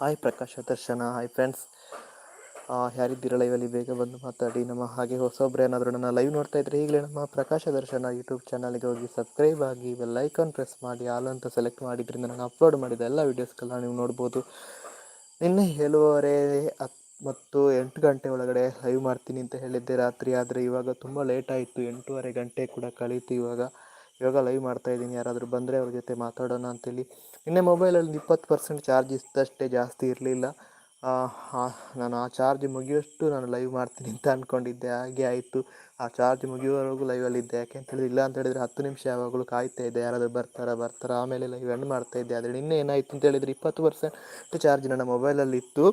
Hi ಪ್ರಕಾಶ ದರ್ಶನ, hi friends ಯಾರಿದ್ದೀರ ಲೈವಲ್ಲಿ ಬೇಗ ಬಂದು ಮಾತಾಡಿ. ನಮ್ಮ ಹಾಗೆ ಹೊಸೊಬ್ಬರು ಏನಾದರೂ ನನ್ನ ಲೈವ್ ನೋಡ್ತಾ ಇದ್ರೆ ಈಗಲೇ ನಮ್ಮ ಪ್ರಕಾಶ ದರ್ಶನ ಯೂಟ್ಯೂಬ್ ಚಾನಲ್ಗೆ ಹೋಗಿ ಸಬ್ಸ್ಕ್ರೈಬ್ ಆಗಿ ಬೆಲ್ ಐಕಾನ್ ಪ್ರೆಸ್ ಮಾಡಿ. ಆಲ್ ಅಂತ ಸೆಲೆಕ್ಟ್ ಮಾಡಿದ್ರಿಂದ ನಾನು ಅಪ್ಲೋಡ್ ಮಾಡಿದ ಎಲ್ಲ ವೀಡಿಯೋಸ್ಗಳನ್ನ ನೀವು ನೋಡ್ಬೋದು. ನಿನ್ನೆ ಹೇಳುವವರೇ ಮತ್ತು ಎಂಟು ಗಂಟೆ ಒಳಗಡೆ ಲೈವ್ ಮಾಡ್ತೀನಿ ಅಂತ ಹೇಳಿದ್ದೆ ರಾತ್ರಿ. ಆದರೆ ಇವಾಗ ತುಂಬ ಲೇಟ್ ಆಯಿತು. ಎಂಟೂವರೆ ಗಂಟೆ ಕೂಡ ಕಳೀತು ಇವಾಗ. ಇವಾಗ ಲೈವ್ ಮಾಡ್ತಾ ಇದ್ದೀನಿ. ಯಾರಾದರೂ ಬಂದರೆ ಅವ್ರ ಜೊತೆ ಮಾತಾಡೋಣ ಅಂತೇಳಿ. ನಿನ್ನೆ ಮೊಬೈಲಲ್ಲಿ ಇಪ್ಪತ್ತು ಪರ್ಸೆಂಟ್ ಚಾರ್ಜ್ ಇದ್ದಷ್ಟೇ ಜಾಸ್ತಿ ಇರಲಿಲ್ಲ. ನಾನು ಆ ಚಾರ್ಜ್ ಮುಗಿಯುವಷ್ಟು ನಾನು ಲೈವ್ ಮಾಡ್ತೀನಿ ಅಂತ ಅಂದ್ಕೊಂಡಿದ್ದೆ ಹಾಗೆ ಆಯಿತು. ಆ ಚಾರ್ಜ್ ಮುಗಿಯೋವರೆಗೂ ಲೈವಲ್ಲಿದ್ದೆ ಯಾಕೆ ಅಂತ ಹೇಳಿದ್ರೆ ಇಲ್ಲ ಅಂತ ಹೇಳಿದರೆ ಹತ್ತು ನಿಮಿಷ ಯಾವಾಗಲೂ ಕಾಯ್ತಾ ಇದ್ದೆ. ಯಾರಾದರೂ ಬರ್ತಾರಾ ಬರ್ತಾರಾ, ಆಮೇಲೆ ಲೈವ್ ಎಂಡ್ ಮಾಡ್ತಾ ಇದ್ದೆ. ಆದರೆ ನಿನ್ನೆ ಏನಾಯಿತು ಅಂತ ಹೇಳಿದರೆ ಇಪ್ಪತ್ತು ಪರ್ಸೆಂಟ್ ಚಾರ್ಜ್ ನನ್ನ ಮೊಬೈಲಲ್ಲಿತ್ತು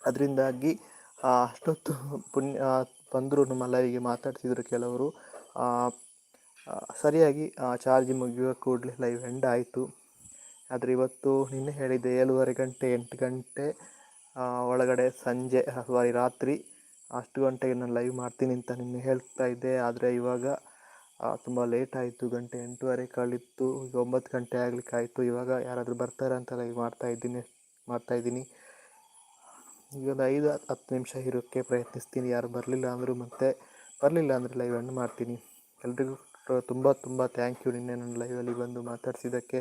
ಅದರಿಂದಾಗಿ ಅಷ್ಟೊತ್ತು ಪುಣ್ಯ ಬಂದರು ನಮ್ಮ ಲೈವಿಗೆ ಮಾತಾಡ್ತಿದ್ರು ಕೆಲವರು. ಸರಿಯಾಗಿ ಚಾರ್ಜ್ ಮುಗಿಯುವ ಕೂಡಲೇ ಲೈವ್ ಎಂಡ್ ಆಯಿತು. ಆದರೆ ಇವತ್ತು ನಿನ್ನೆ ಹೇಳಿದ್ದೆ ಏಳುವರೆ ಗಂಟೆ, ಎಂಟು ಗಂಟೆ ಒಳಗಡೆ ಸಂಜೆ ಸಾರಿ ರಾತ್ರಿ ಅಷ್ಟು ಗಂಟೆಗೆ ನಾನು ಲೈವ್ ಮಾಡ್ತೀನಿ ಅಂತ ನಿನ್ನೆ ಹೇಳ್ತಾ ಇದ್ದೆ. ಆದರೆ ಇವಾಗ ತುಂಬ ಲೇಟ್ ಆಯಿತು. ಗಂಟೆ ಎಂಟೂವರೆ ಕಳಿತ್ತು. ಈಗ ಒಂಬತ್ತು ಗಂಟೆ ಆಗಲಿಕ್ಕೆ ಆಯಿತು ಇವಾಗ ಯಾರಾದರೂ ಬರ್ತಾರೆ ಅಂತ ಲೈವ್ ಮಾಡ್ತಾ ಇದ್ದೀನಿ ಮಾಡ್ತಾ ಇದ್ದೀನಿ. ಈಗ ಒಂದು ಐದು, ಹತ್ತು ನಿಮಿಷ ಇರೋಕ್ಕೆ ಪ್ರಯತ್ನಿಸ್ತೀನಿ. ಯಾರು ಬರಲಿಲ್ಲ ಅಂದರೂ ಮತ್ತೆ ಬರಲಿಲ್ಲ ಅಂದರೆ ಲೈವ್ ಮಾಡ್ತೀನಿ. ಎಲ್ರಿಗೂ ತುಂಬ ತುಂಬ ಥ್ಯಾಂಕ್ ಯು ನಿನ್ನೆ ನನ್ನ ಲೈವಲ್ಲಿ ಬಂದು ಮಾತಾಡಿಸಿದ್ದಕ್ಕೆ.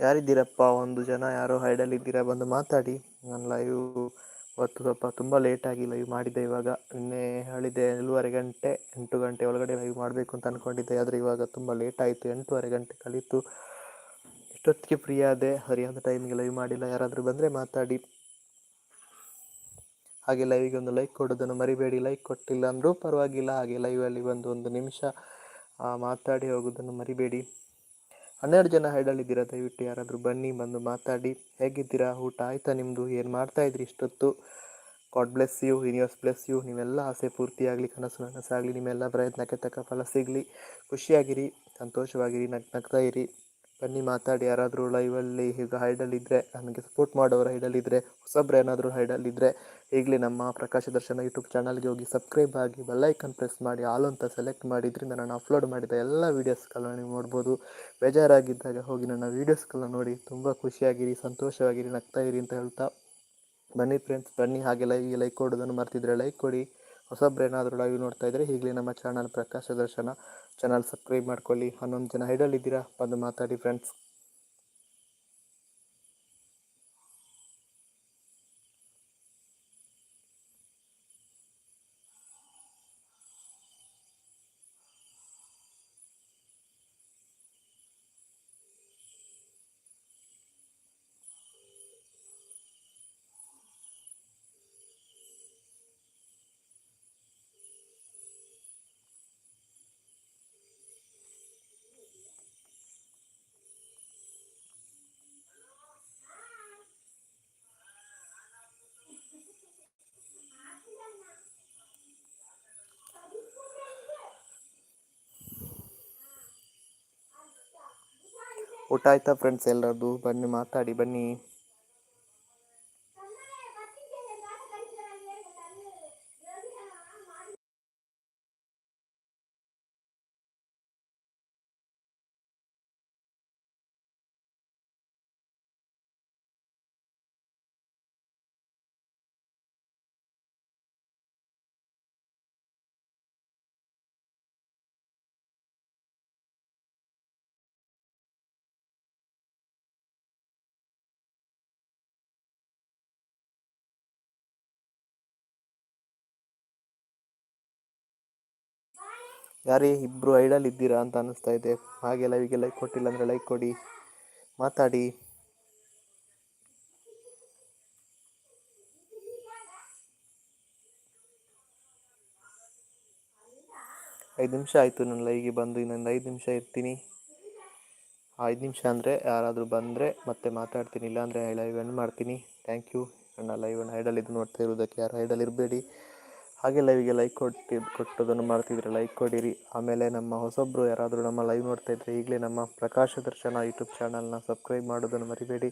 ಯಾರಿದ್ದೀರಪ್ಪ? ಒಂದು ಜನ ಯಾರೋ ಹೈಡಲ್ಲಿದ್ದೀರಾ ಬಂದು ಮಾತಾಡಿ. ನಾನು ಲೈವ್ ಇವತ್ತು ಸ್ವಲ್ಪ ತುಂಬ ಲೇಟಾಗಿ ಲೈವ್ ಮಾಡಿದ್ದೆ ಇವಾಗ. ನಿನ್ನೆ ಹೇಳಿದ್ದೆ ಏಳುವರೆ ಗಂಟೆ, ಎಂಟು ಗಂಟೆ ಒಳಗಡೆ ಲೈವ್ ಮಾಡಬೇಕು ಅಂತ ಅಂದ್ಕೊಂಡಿದ್ದೆ ಆದರೆ ಇವಾಗ ತುಂಬ ಲೇಟ್ ಆಯಿತು. ಎಂಟೂವರೆ ಗಂಟೆ ಕಳೀತು. ಇಷ್ಟೊತ್ತಿಗೆ ಫ್ರೀ ಆದೆ? ಸರಿಯಾದ ಟೈಮಿಗೆ ಲೈವ್ ಮಾಡಿಲ್ಲ. ಯಾರಾದರೂ ಬಂದರೆ ಮಾತಾಡಿ. ಹಾಗೆ ಲೈವಿಗೆ ಒಂದು ಲೈಕ್ ಕೊಡೋದನ್ನು ಮರಿಬೇಡಿ. ಲೈಕ್ ಕೊಟ್ಟಿಲ್ಲ ಅಂದರೂ ಪರವಾಗಿಲ್ಲ. ಹಾಗೆ ಲೈವಲ್ಲಿ ಬಂದು ಒಂದು ನಿಮಿಷ ಮಾತಾಡಿ ಹೋಗೋದನ್ನು ಮರಿಬೇಡಿ. ಹನ್ನೆರಡು ಜನ ಹೈಡಲ್ಲಿದ್ದೀರಾ? ದಯವಿಟ್ಟು ಯಾರಾದರೂ ಬನ್ನಿ, ಬಂದು ಮಾತಾಡಿ. ಹೇಗಿದ್ದೀರಾ? ಊಟ ಆಯ್ತಾ ನಿಮ್ಮದು ಏನು ಮಾಡ್ತಾ ಮಾಡ್ತಾಯಿದ್ರಿ ಇಷ್ಟೊತ್ತು? God bless you universe bless you ನೀವೆಲ್ಲ ಆಸೆ ಪೂರ್ತಿಯಾಗಲಿ ಕನಸು ನನಸಾಗಲಿ, ನಿಮ್ಮೆಲ್ಲ ಪ್ರಯತ್ನಕ್ಕೆ ತಕ್ಕ ಫಲ ಸಿಗಲಿ. ಖುಷಿಯಾಗಿರಿ, ಸಂತೋಷವಾಗಿರಿ ನಗ್ ನಗ್ತಾ ಇರಿ. ಬನ್ನಿ ಮಾತಾಡಿ, ಯಾರಾದರೂ ಲೈವಲ್ಲಿ ಈಗ ಹೈಡಲ್ಲಿದ್ದರೆ ನನಗೆ ಸಪೋರ್ಟ್ ಮಾಡೋರು ಹೈಡಲ್ಲಿದ್ದರೆ ಹೊಸಬ್ರು ಏನಾದರೂ ಹೈಡಲ್ಲಿದ್ದರೆ ಈಗಲೇ ನಮ್ಮ ಪ್ರಕಾಶ ದರ್ಶನ ಯೂಟ್ಯೂಬ್ ಚಾನಲ್ಗೆ ಹೋಗಿ ಸಬ್ಸ್ಕ್ರೈಬ್ ಆಗಿ ಬೆಲ್ಲೈಕನ್ ಪ್ರೆಸ್ ಮಾಡಿ ಆಲ್ ಅಂತ ಸೆಲೆಕ್ಟ್ ಮಾಡಿದ್ರಿಂದ ನಾನು ಅಪ್ಲೋಡ್ ಮಾಡಿದ ಎಲ್ಲ ವೀಡಿಯೋಸ್ಗಳನ್ನ ನೀವು ನೋಡ್ಬೋದು. ಬೇಜಾರಾಗಿದ್ದಾಗ ಹೋಗಿ ನನ್ನ ವೀಡಿಯೋಸ್ಗಳನ್ನ ನೋಡಿ, ತುಂಬ ಖುಷಿಯಾಗಿರಿ, ಸಂತೋಷವಾಗಿರಿ, ನಗ್ತಾ ಅಂತ ಹೇಳ್ತಾ. ಬನ್ನಿ ಫ್ರೆಂಡ್ಸ್ ಬನ್ನಿ ಹಾಗೆ ಲೈ ಲೈಕ್ ಕೊಡೋದನ್ನು ಮರ್ತಿದ್ರೆ ಲೈಕ್ ಕೊಡಿ. ಹೊಸಬ್ರು ಏನಾದರೂ ಲೈವ್ ನೋಡ್ತಾ ಇದ್ದರೆ ಈಗಲೇ ನಮ್ಮ ಚಾನಲ್ ಪ್ರಕಾಶ ದರ್ಶನ. ಚಾನಲ್ ಸಬ್ಸ್ಕ್ರೈಬ್ ಮಾಡ್ಕೊಳ್ಳಿ. ಹನ್ನೊಂದು ಜನ ಹೈಡಲ್ಲಿದ್ದೀರಾ ಬಂದು ಮಾತಾಡಿ ಫ್ರೆಂಡ್ಸ್ ಊಟ ಆಯ್ತಾ ಫ್ರೆಂಡ್ಸ್ ಎಲ್ಲರದ್ದು? ಬನ್ನಿ ಮಾತಾಡಿ ಬನ್ನಿ. ಯಾರೇ ಇಬ್ಬರು ಐಡಲ್ ಇದ್ದೀರಾ ಅಂತ ಅನ್ನಿಸ್ತಾ ಇದೆ. ಹಾಗೆ ಲೈವ್ಗೆ ಲೈಕ್ ಕೊಟ್ಟಿಲ್ಲ ಅಂದರೆ ಲೈಕ್ ಕೊಡಿ. ಮಾತಾಡಿ. ಐದು ನಿಮಿಷ ಆಯಿತು ನಾನು ಲೈವ್ಗೆ ಬಂದು, ಇನ್ನೊಂದು ಐದು ನಿಮಿಷ ಇರ್ತೀನಿ. ಐದು ನಿಮಿಷ ಅಂದರೆ ಯಾರಾದರೂ ಬಂದರೆ ಮತ್ತೆ ಮಾತಾಡ್ತೀನಿ, ಇಲ್ಲಾಂದರೆ ಲೈವ್ ಎಂಡ್ ಮಾಡ್ತೀನಿ. ಥ್ಯಾಂಕ್ ಯು ನನ್ನ ಲೈವ್ ಐಡಲ್ ಇದು ನೋಡ್ತಾ ಇರೋದಕ್ಕೆ ಯಾರು ಐಡಲ್ ಇರಬೇಡಿ. ಹಾಗೆ ಲೈವಿಗೆ ಲೈಕ್ ಕೊಟ್ಟು, ಕೊಟ್ಟೋದನ್ನು ಮಾಡ್ತಿದ್ರೆ ಲೈಕ್ ಕೊಡಿರಿ. ಆಮೇಲೆ ನಮ್ಮ ಹೊಸೊಬ್ಬರು ಯಾರಾದರೂ ನಮ್ಮ ಲೈವ್ ನೋಡ್ತಾ ಇದ್ದರೆ ಈಗಲೇ ನಮ್ಮ ಪ್ರಕಾಶ ದರ್ಶನ ಯೂಟ್ಯೂಬ್ ಚಾನಲ್ನ ಸಬ್ಸ್ಕ್ರೈಬ್ ಮಾಡೋದನ್ನು ಮರಿಬೇಡಿ.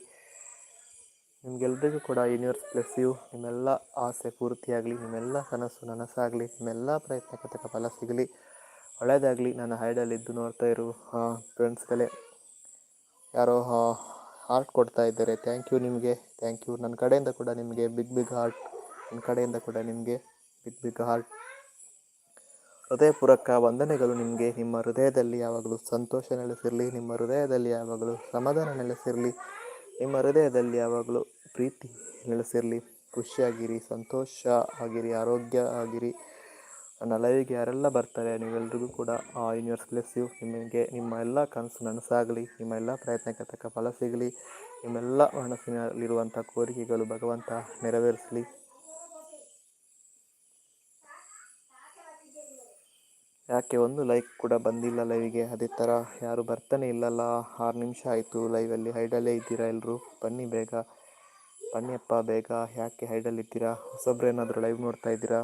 ನಿಮಗೆಲ್ರಿಗೂ ಕೂಡ ಯೂನಿವರ್ಸ್ ಪ್ಲಸ್ ಯು ನಿಮ್ಮೆಲ್ಲ ಆಸೆ ಪೂರ್ತಿಯಾಗಲಿ, ನಿಮ್ಮೆಲ್ಲ ಕನಸು ನನಸಾಗಲಿ, ನಿಮ್ಮೆಲ್ಲ ಪ್ರಯತ್ನಕ್ಕೆ ಫಲ ಸಿಗಲಿ. ಒಳ್ಳೆಯದಾಗಲಿ, ನನ್ನ ಹೈಡಲ್ಲಿದ್ದು ನೋಡ್ತಾ ಇರು. ಫ್ರೆಂಡ್ಸ್ಗಳೇ ಯಾರೋ ಹಾರ್ಟ್ ಕೊಡ್ತಾ ಇದ್ದಾರೆ. ಥ್ಯಾಂಕ್ ಯು ನಿಮಗೆ. ಥ್ಯಾಂಕ್ ಯು ನನ್ನ ಕಡೆಯಿಂದ ಕೂಡ ನಿಮಗೆ ಬಿಗ್ ಬಿಗ್ ಹಾರ್ಟ್ ನನ್ನ ಕಡೆಯಿಂದ ಕೂಡ ನಿಮಗೆ. ಬಿಗ್ ಬಿಗ್ ಹಾರ್ಟ್ ಹೃದಯಪೂರ್ವಕ ವಂದನೆಗಳು ನಿಮಗೆ. ನಿಮ್ಮ ಹೃದಯದಲ್ಲಿ ಯಾವಾಗಲೂ ಸಂತೋಷ ನೆಲೆಸಿರಲಿ. ನಿಮ್ಮ ಹೃದಯದಲ್ಲಿ ಯಾವಾಗಲೂ ಸಮಾಧಾನ ನೆಲೆಸಿರಲಿ. ನಿಮ್ಮ ಹೃದಯದಲ್ಲಿ ಯಾವಾಗಲೂ ಪ್ರೀತಿ ನೆಲೆಸಿರಲಿ. ಖುಷಿಯಾಗಿರಿ ಸಂತೋಷ ಆಗಿರಿ ಆರೋಗ್ಯ ಆಗಿರಿ ನನ್ನ ಲೈವ್ಗೆ ಯಾರೆಲ್ಲ ಬರ್ತಾರೆ ನೀವೆಲ್ರಿಗೂ ಕೂಡ ಆ ಯೂನಿವರ್ಸ್ ಬ್ಲೆಸ್ ಯು ನಿಮಗೆ, ನಿಮ್ಮ ಎಲ್ಲ ಕನಸು ನನಸಾಗಲಿ. ನಿಮ್ಮ ಎಲ್ಲ ಪ್ರಯತ್ನಕ್ಕೆ ತಕ್ಕ ಫಲ ಸಿಗಲಿ. ನಿಮ್ಮೆಲ್ಲ ಮನಸ್ಸಿನಲ್ಲಿರುವಂಥ ಕೋರಿಕೆಗಳು ಭಗವಂತ ನೆರವೇರಿಸಲಿ. ಯಾಕೆ ಒಂದು ಲೈಕ್ ಕೂಡ ಬಂದಿಲ್ಲ ಲೈವಿಗೆ ಅದೇ ಥರ ಯಾರು ಬರ್ತಾನೆ ಇಲ್ಲಲ್ಲ. ಆರು ನಿಮಿಷ ಆಯಿತು ಲೈವಲ್ಲಿ ಹೈಡಲ್ಲೇ ಇದ್ದೀರಾ ಎಲ್ಲರೂ ಬನ್ನಿ ಬೇಗ. ಬನ್ನಿಯಪ್ಪ ಬೇಗ. ಯಾಕೆ ಹೈಡಲ್ಲಿ ಇದ್ದೀರಾ? ಹೊಸಬ್ರೇನಾದರೂ ಲೈವ್ ನೋಡ್ತಾ ಇದ್ದೀರಾ?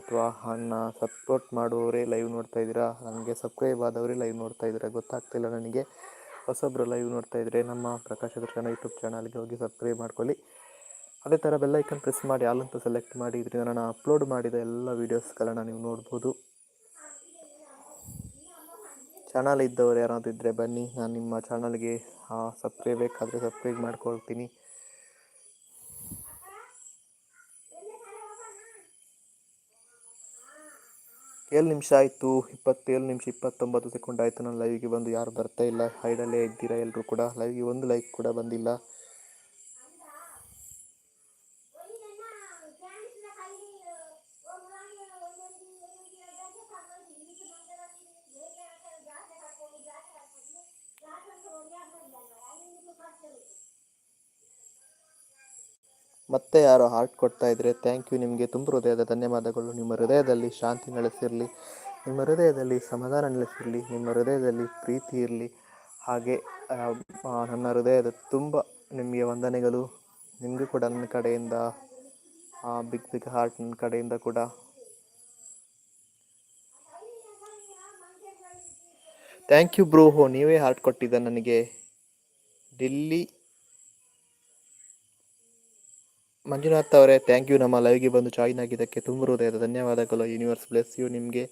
ಅಥವಾ ಅನ್ನ ಸಪೋರ್ಟ್ ಮಾಡುವವರೇ ಲೈವ್ ನೋಡ್ತಾ ಇದ್ದೀರಾ? ನನಗೆ ಸಬ್ಸ್ಕ್ರೈಬ್ ಆದವರೇ ಲೈವ್ ನೋಡ್ತಾ ಇದ್ದೀರಾ? ಗೊತ್ತಾಗ್ತಿಲ್ಲ ನನಗೆ. ಹೊಸೊಬ್ರು ಲೈವ್ ನೋಡ್ತಾ ಇದ್ದರೆ ನಮ್ಮ ಪ್ರಕಾಶ ದರ್ಶನ ಯೂಟ್ಯೂಬ್ ಚಾನಲ್ಗೆ ಹೋಗಿ ಸಬ್ಸ್ಕ್ರೈಬ್ ಮಾಡ್ಕೊಳ್ಳಿ. ಅದೇ ಥರ ಬೆಲ್ಲೈಕನ್ ಪ್ರೆಸ್ ಮಾಡಿ ಅಲ್ಲಂತೂ ಸೆಲೆಕ್ಟ್ ಮಾಡಿ. ಇದರಿಂದ ನಾನು ಅಪ್ಲೋಡ್ ಮಾಡಿದ ಎಲ್ಲ ವೀಡಿಯೋಸ್ಗಳನ್ನು ನೀವು ನೋಡ್ಬೋದು. ಚಾನಲ್ ಇದ್ದವರು ಯಾರಾದರೂ ಇದ್ದರೆ ಬನ್ನಿ. ನಾನು ನಿಮ್ಮ ಚಾನಲ್ಗೆ ಸಬ್ಸ್ಕ್ರೈಬ್ ಬೇಕಾದರೆ ಸಬ್ಸ್ಕ್ರೈಬ್ ಮಾಡ್ಕೊಳ್ತೀನಿ. ಏಳು ನಿಮಿಷ ಆಯಿತು. ಇಪ್ಪತ್ತೇಳು ನಿಮಿಷ ಇಪ್ಪತ್ತೊಂಬತ್ತು ಸೆಕೆಂಡ್ ಆಯಿತು. ನಾನು ಲೈವ್ಗೆ ಬಂದು ಯಾರು ಬರ್ತಾ ಇಲ್ಲ. ಹೈಡಲ್ಲೇ ಇದ್ದೀರಾ ಎಲ್ಲರೂ ಕೂಡ? ಲೈವ್ಗೆ ಒಂದು ಲೈಕ್ ಕೂಡ ಬಂದಿಲ್ಲ. ಮತ್ತೆ ಯಾರು ಹಾರ್ಟ್ ಕೊಡ್ತಾ ಇದ್ರೆ ಥ್ಯಾಂಕ್ ಯು ನಿಮಗೆ. ತುಂಬ ಹೃದಯದ ಧನ್ಯವಾದಗಳು. ನಿಮ್ಮ ಹೃದಯದಲ್ಲಿ ಶಾಂತಿ ನೆಲೆಸಿರಲಿ, ನಿಮ್ಮ ಹೃದಯದಲ್ಲಿ ಸಮಾಧಾನ ನೆಲೆಸಿರಲಿ, ನಿಮ್ಮ ಹೃದಯದಲ್ಲಿ ಪ್ರೀತಿ ಇರಲಿ. ಹಾಗೆ ನನ್ನ ಹೃದಯದ ತುಂಬ ನಿಮಗೆ ವಂದನೆಗಳು. ನಿಮಗೂ ಕೂಡ ನನ್ನ ಕಡೆಯಿಂದ ಬಿಗ್ ಬಿಗ್ ಹಾರ್ಟ್ ನನ್ನ ಕಡೆಯಿಂದ ಕೂಡ. ಥ್ಯಾಂಕ್ ಯು ಬ್ರೋ ಹೋ ನೀವೇ ಹಾರ್ಟ್ ಕೊಟ್ಟಿದ್ದ ನನಗೆ. ಡಿಲ್ಲಿ ಮಂಜುನಾಥ್ ಅವರೇ ಥ್ಯಾಂಕ್ ಯು ನಮ್ಮ ಲೈವ್ಗೆ ಬಂದು ಜಾಯಿನ್ ಆಗಿದ್ದಕ್ಕೆ ತುಂಬ ಹೃದಯದ ಧನ್ಯವಾದಗಳು. ಯೂನಿವರ್ಸ್ ಬ್ಲೆಸ್ ಯು ನಿಮಗೆ.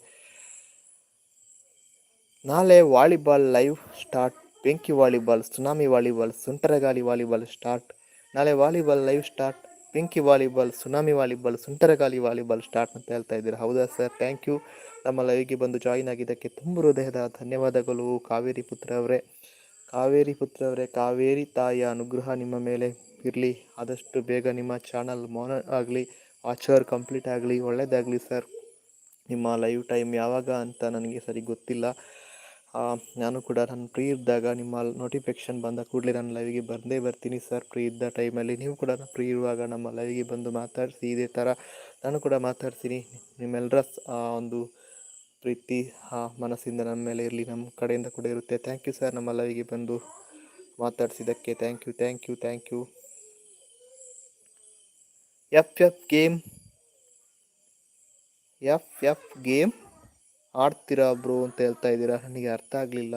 ನಾಳೆ ವಾಲಿಬಾಲ್ ಲೈವ್ ಸ್ಟಾರ್ಟ್ ಬೆಂಕಿ ವಾಲಿಬಾಲ್ ಸುನಾಮಿ ವಾಲಿಬಾಲ್ ಸುಂಟರಗಾಲಿ ವಾಲಿಬಾಲ್ ಸ್ಟಾರ್ಟ್ ನಾಳೆ ವಾಲಿಬಾಲ್ ಲೈವ್ ಸ್ಟಾರ್ಟ್ ಬೆಂಕಿ ವಾಲಿಬಾಲ್ ಸುನಾಮಿ ವಾಲಿಬಾಲ್ ಸುಂಟರಗಾಲಿ ವಾಲಿಬಾಲ್ ಸ್ಟಾರ್ಟ್ ಅಂತ ಹೇಳ್ತಾ ಇದ್ದೀರಾ? ಹೌದಾ ಸರ್ ಥ್ಯಾಂಕ್ ಯು ನಮ್ಮ ಲೈವ್ಗೆ ಬಂದು ಜಾಯಿನ್ ಆಗಿದ್ದಕ್ಕೆ ತುಂಬ ಹೃದಯದ ಧನ್ಯವಾದಗಳು. ಕಾವೇರಿ ಪುತ್ರ ಅವರೇ. ಕಾವೇರಿ ಪುತ್ರ ಅವರೇ, ಕಾವೇರಿ ತಾಯಿಯ ಅನುಗ್ರಹ ನಿಮ್ಮ ಮೇಲೆ. ಇರಲಿ ಆದಷ್ಟು ಬೇಗ ನಿಮ್ಮ ಚಾನಲ್ ಮೋನ ಆಗಲಿ ವಾಚರ್ ಕಂಪ್ಲೀಟ್ ಆಗಲಿ ಒಳ್ಳೆಯದಾಗಲಿ ಸರ್. ನಿಮ್ಮ ಲೈವ್ ಟೈಮ್ ಯಾವಾಗ ಅಂತ ನನಗೆ ಸರಿ ಗೊತ್ತಿಲ್ಲ. ನಾನು ಕೂಡ ನಾನು ಫ್ರೀ ಇದ್ದಾಗ ನಿಮ್ಮ ನೋಟಿಫಿಕೇಷನ್ ಬಂದ ಕೂಡಲೇ ನಾನು ಲೈವಿಗೆ ಬಂದೇ ಬರ್ತೀನಿ ಸರ್. ಫ್ರೀ ಇದ್ದ ಟೈಮಲ್ಲಿ ನೀವು ಕೂಡ ಫ್ರೀ ಇರುವಾಗ ನಮ್ಮ ಲೈವಿಗೆ ಬಂದು ಮಾತಾಡಿಸಿ ಇದೇ ಥರ ನಾನು ಕೂಡ ಮಾತಾಡ್ತೀನಿ. ನಿಮ್ಮೆಲ್ಲರ ಒಂದು ಪ್ರೀತಿ ಆ, ಮನಸ್ಸಿಂದ ನಮ್ಮ ಮೇಲೆ ಇರಲಿ ನಮ್ಮ ಕಡೆಯಿಂದ ಕೂಡ ಇರುತ್ತೆ. ಥ್ಯಾಂಕ್ ಯು ಸರ್ ನಮ್ಮ ಲೈವ್ಗೆ ಬಂದು ಮಾತಾಡಿಸಿದ್ದಕ್ಕೆ. Thank you thank you thank you. F F game F F game ಆಡ್ತೀರಾ bro ಅಂತ ಹೇಳ್ತಾ ಇದ್ದೀರಾ? ನನಗೆ ಅರ್ಥ ಆಗಲಿಲ್ಲ.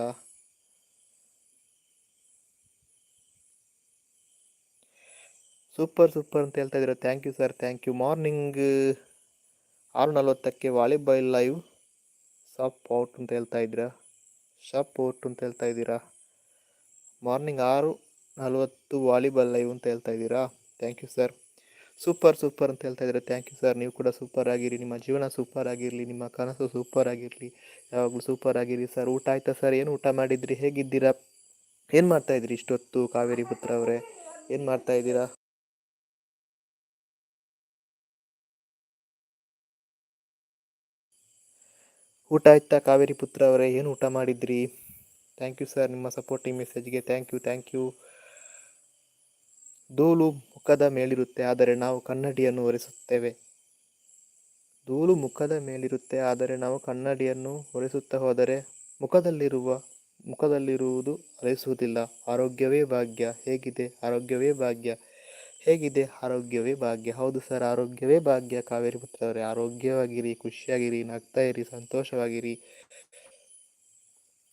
ಸೂಪರ್ ಸೂಪರ್ ಅಂತ ಹೇಳ್ತಾ ಇದ್ದೀರಾ? Thank you sir thank you morning ಆರು ನಲ್ವತ್ತಕ್ಕೆ ವಾಲಿಬಾಲ್ ಲೈವ್ ಸಪೋರ್ಟ್ ಔಟ್ ಅಂತ ಹೇಳ್ತಾ ಇದ್ದೀರಾ? ಶಾಪ್ ಔಟ್ ಅಂತ ಹೇಳ್ತಾ ಇದ್ದೀರಾ? ಮಾರ್ನಿಂಗ್ ಆರು ನಲ್ವತ್ತು ವಾಲಿಬಾಲ್ ಲೈವ್ ಅಂತ ಹೇಳ್ತಾ ಇದ್ದೀರಾ? Thank you sir super super ಅಂತ ಹೇಳ್ತಾ ಇದ್ದಾರೆ. ಥ್ಯಾಂಕ್ ಯು ಸರ್ ನೀವು ಕೂಡ ಸೂಪರ್ ಆಗಿರಿ. ನಿಮ್ಮ ಜೀವನ ಸೂಪರ್ ಆಗಿರಲಿ. ನಿಮ್ಮ ಕನಸು ಸೂಪರ್ ಆಗಿರಲಿ. ಯಾವಾಗಲೂ ಸೂಪರ್ ಆಗಿರಿ ಸರ್ ಊಟ ಆಯ್ತಾ ಸರ್ ಏನು ಊಟ ಮಾಡಿದ್ರಿ? ಹೇಗಿದ್ದೀರಾ? ಏನು ಮಾಡ್ತಾ ಇದ್ರಿ ಇಷ್ಟೊತ್ತು ಕಾವೇರಿ ಪುತ್ರ ಅವರೇ? ಏನು ಮಾಡ್ತಾ ಇದ್ದೀರಾ? ಊಟ ಆಯ್ತಾ ಕಾವೇರಿ ಪುತ್ರ ಅವರೇ? ಏನು ಊಟ ಮಾಡಿದ್ರಿ? ಥ್ಯಾಂಕ್ ಯು ಸರ್ ನಿಮ್ಮ ಸಪೋರ್ಟಿಂಗ್ ಮೆಸೇಜ್ಗೆ ಥ್ಯಾಂಕ್ ಯು ಥ್ಯಾಂಕ್ ಯು ಧೂಳು ಮುಖದ ಮೇಲಿರುತ್ತೆ, ಆದರೆ ನಾವು ಕನ್ನಡಿಯನ್ನು ಒರೆಸುತ್ತೇವೆ. ಧೂಳು ಮುಖದ ಮೇಲಿರುತ್ತೆ, ಆದರೆ ನಾವು ಕನ್ನಡಿಯನ್ನು ಒರೆಸುತ್ತಾ ಹೋದರೆ ಮುಖದಲ್ಲಿರುವ, ಮುಖದಲ್ಲಿರುವುದು ಅಳಿಸುವುದಿಲ್ಲ ಆರೋಗ್ಯವೇ ಭಾಗ್ಯ. ಹೇಗಿದೆ? ಆರೋಗ್ಯವೇ ಭಾಗ್ಯ. ಹೇಗಿದೆ? ಆರೋಗ್ಯವೇ ಭಾಗ್ಯ. ಹೌದು ಸರ್, ಆರೋಗ್ಯವೇ ಭಾಗ್ಯ. ಕಾವೇರಿ ಪುತ್ರವರೇ ಆರೋಗ್ಯವಾಗಿರಿ, ಖುಷಿಯಾಗಿರಿ, ನಗ್ತಾ ಇರಿ, ಸಂತೋಷವಾಗಿರಿ.